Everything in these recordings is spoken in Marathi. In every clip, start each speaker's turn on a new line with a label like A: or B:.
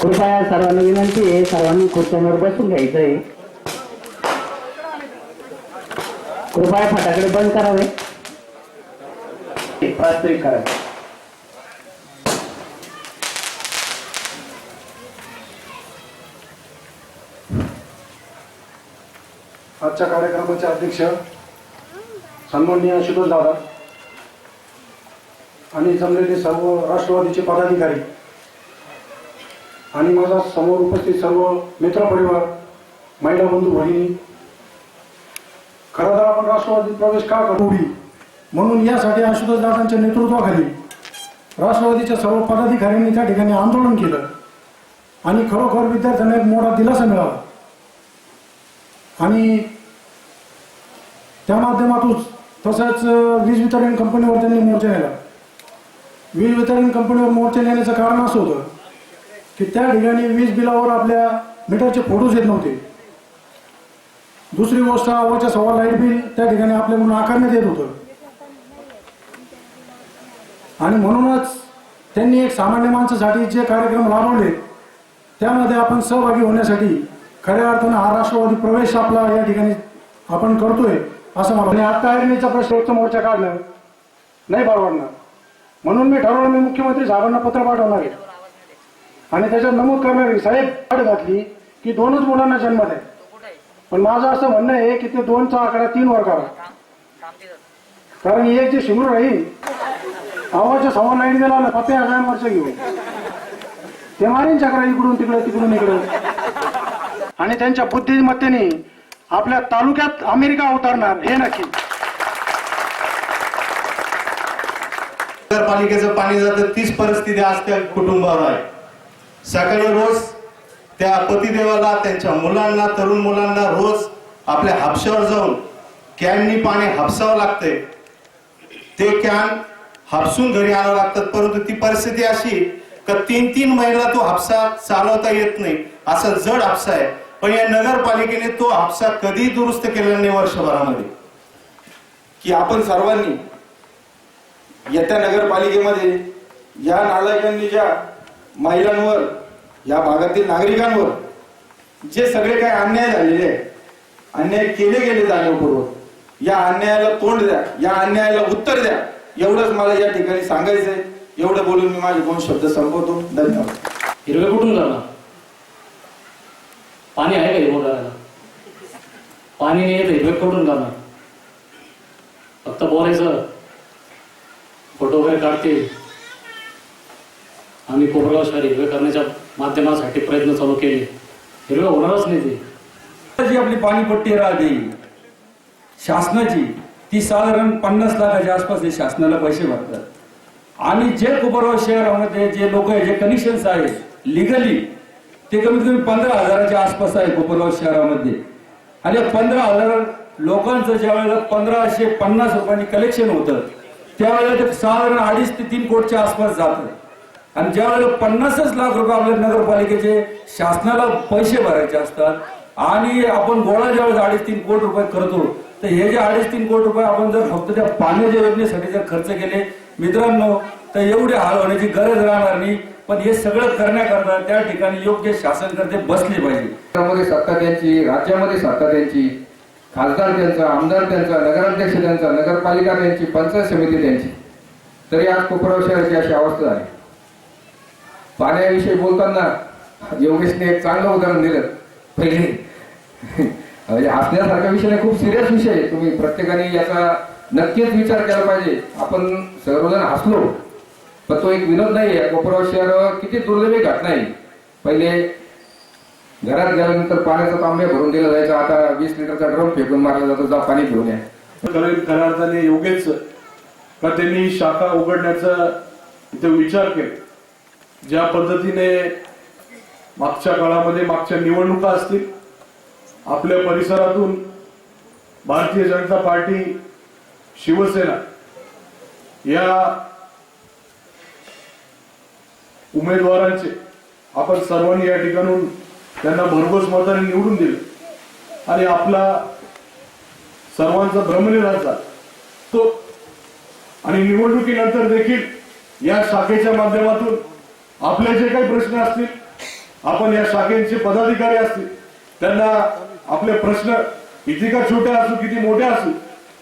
A: कृपया सर्वांना विनंती आहे सर्वांनी खुर्च्यांवर बसून घ्यायचं आहे कृपया फटाकडे बंद करावे.
B: आजच्या कार्यक्रमाचे अध्यक्ष सन्माननीय आशुतोष दादा. आणि जमलेले सर्व राष्ट्रवादीचे पदाधिकारी. आणि माझा समोर उपस्थित सर्व मित्रपरिवार महिला बंधू भगिनी. खरं तर आपण राष्ट्रवादीत प्रवेश का करू म्हणून यासाठी आशुतोष दादांच्या नेतृत्वाखाली राष्ट्रवादीच्या सर्व पदाधिकाऱ्यांनी त्या ठिकाणी आंदोलन केलं. आणि खरोखर विद्यार्थ्यांना एक मोठा दिलासा मिळाला. आणि त्या माध्यमातून तसंच वीज वितरण कंपनीवर त्यांनी मोर्चा नेला. वीज वितरण कंपनीवर मोर्चा नेण्याचं कारण असं होतं की त्या ठिकाणी वीज बिलावर आपल्या मीटरचे फोटोज येत नव्हते. दुसरी गोष्ट आवडच्या सव्वा लाइट बिल त्या ठिकाणी आपल्याकडून आकारण्यात येत होतं. आणि म्हणूनच त्यांनी एक सामान्य माणसासाठी जे कार्यक्रम राबवले त्यामध्ये आपण सहभागी होण्यासाठी खऱ्या अर्थानं हा राष्ट्रवादी प्रवेश आपला या ठिकाणी आपण करतोय असं मला आणि आता आयरणीचा प्रश्न मोर्चा काढणं नाही परवडणार म्हणून मी ठरवलं मी मुख्यमंत्री साहेबांना पत्र पाठवणार आहे. आणि त्याच्यात नमूद करणार आहे. साहेब वाट घातली की दोनच मुलांना जन्म द्या. पण माझं असं म्हणणं आहे की ते दोनचा आकडा तीन वर करा. कारण एक जे शिमरू राहील आवाजच्या सव्वा लाइट गेला ना पत्ते हजार वर्ष घेऊन ते मारीन चक्रा इकडून तिकडे तिकडून इकडे. आणि त्यांच्या बुद्धिमत्तेने आपल्या तालुक्यात अमेरिका उतरणार हे नक्की.
C: नगरपालिकेचं पाणी जातं तीच परिस्थिती आज त्या कुटुंबावर आहे. सकाळी रोज त्या पतिदेवाला त्यांच्या मुलांना तरुण मुलांना रोज आपल्या हापशावर जाऊन कॅननी पाणी हापसावं लागतंय. ते कॅन हापसून घरी आणावं लागतात परंतु ती परिस्थिती अशी का तीन तीन महिना तो हापसा चालवता येत नाही. असा जड हापसा आहे. पण या नगरपालिकेने तो हापसा कधी दुरुस्त केलेला नाही वर्षभरामध्ये.
D: की आपण सर्वांनी येत्या नगरपालिकेमध्ये या नालायकांनी ज्या महिलांवर या भागातील नागरिकांवर जे सगळे काही अन्याय झालेले आहे अन्याय केले गेले जाणीवपूर्वक या अन्यायाला तोंड द्या या अन्यायाला उत्तर द्या. एवढंच मला या ठिकाणी सांगायचंय. एवढं बोलून मी माझे दोन शब्द संपवतो. धन्यवाद.
E: हिरवे कुठून करणार पाणी आहे का हिरवं पाणी नाही येत हिरवे कुठून करणार फक्त बोलायचं. फोटो वगैरे काढते. आम्ही कोपरगाव शहर हिरवे करण्याच्या माध्यमासाठी प्रयत्न चालू केले. हिरवे होणारच नाही ते.
F: जी आपली पाणीपट्टी राहते शासनाची ती साधारण पन्नास लाखाच्या आसपास हे शासनाला पैसे भरतात. आणि जे कोपरगाव शहरामध्ये जे लोक आहे जे कनेक्शन्स आहेत लिगली ते कमीत कमी पंधरा हजाराच्या आसपास आहे कोपरगाव शहरामध्ये. आणि पंधरा हजार लोकांचं ज्या वेळेला पंधराशे पन्नास रुपयांनी कलेक्शन होतं त्यावेळेला ते साधारण अडीच ते तीन कोटच्या आसपास जात. आणि ज्यावेळेला पन्नासच लाख रुपये आपल्या नगरपालिकेचे शासनाला पैसे भरायचे असतात आणि आपण गोळा ज्यावेळेस अडीच तीन कोटी रुपये करतो तर हे जे अडीच तीन कोटी रुपये आपण जर फक्त त्या पाण्याच्या योजनेसाठी जर खर्च केले मित्रांनो तर एवढे हाल होण्याची गरज राहणार नाही. पण हे सगळं करण्याकरता त्या ठिकाणी योग्य शासनकर्ते बसले पाहिजे.
G: केंद्रामध्ये सत्ता त्यांची राज्यामध्ये सत्ता त्यांची. खासदार त्यांचा आमदार त्यांचा नगराध्यक्ष त्यांचा नगरपालिका त्यांची पंचायत समिती त्यांची. तरी आज कोपराव शहराची अशी अवस्था झाली पाण्याविषयी बोलताना योगेशने एक चांगलं उदाहरण दिलं. पहिले म्हणजे हसण्यासारखा विषय नाही खूप सिरियस विषय आहे. तुम्ही प्रत्येकाने याचा नक्कीच विचार केला पाहिजे. आपण सर्वजण हसलो पण तो एक विनोद नाही आहे कोपराव शहर किती दुर्दैवी घटना आहे. पहिले घरात गेल्यानंतर पाण्याचा तांब्या भरून दिला जायचा. आता वीस लिटरचा ड्रम फेकून मारला जातो जा पाणी घेऊन या.
B: खऱ्या खऱ्या अर्थाने योग्यच का त्यांनी शाखा उघडण्याचा इथे विचार केला. ज्या पद्धतीने मागच्या काळामध्ये मागच्या निवडणुका असतील आपल्या परिसरातून भारतीय जनता पार्टी शिवसेना या उमेदवारांचे आपण सर्वांनी या ठिकाणून त्यांना भरघोस मताने निवडून दिलं. आणि आपला सर्वांचा भ्रमनिराचा तो आणि निवडणुकीनंतर देखील या शाखेच्या माध्यमातून आपले जे काही प्रश्न असतील
H: आपण या शाखेचे पदाधिकारी असतील त्यांना आपले प्रश्न किती का छोटे असू किती मोठे असू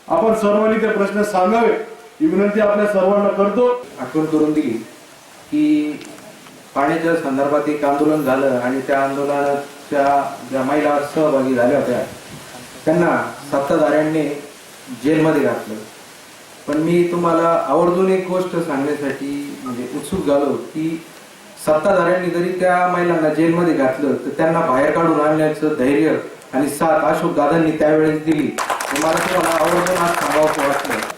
H: आपण सर्वांनी ते प्रश्न सांगावे. ही विनंती आपल्या सर्वांना करतो.
I: आठवण करून दिली की पाण्याच्या संदर्भात एक आंदोलन झालं आणि त्या आंदोलनाच्या ज्या महिला सहभागी झाल्या होत्या त्यांना सत्ताधाऱ्यांनी जेलमध्ये घातलं. पण मी तुम्हाला आवर्जून एक गोष्ट सांगण्यासाठी म्हणजे उत्सुक झालो की सत्ताधाऱ्यांनी जरी त्या महिलांना जेलमध्ये घातलं तर त्यांना बाहेर काढून आणण्याचं धैर्य आणि साथ अशोक दादांनी त्यावेळेस दिली. मला तुम्हाला आवर्जून आज सांगावं वाटलं.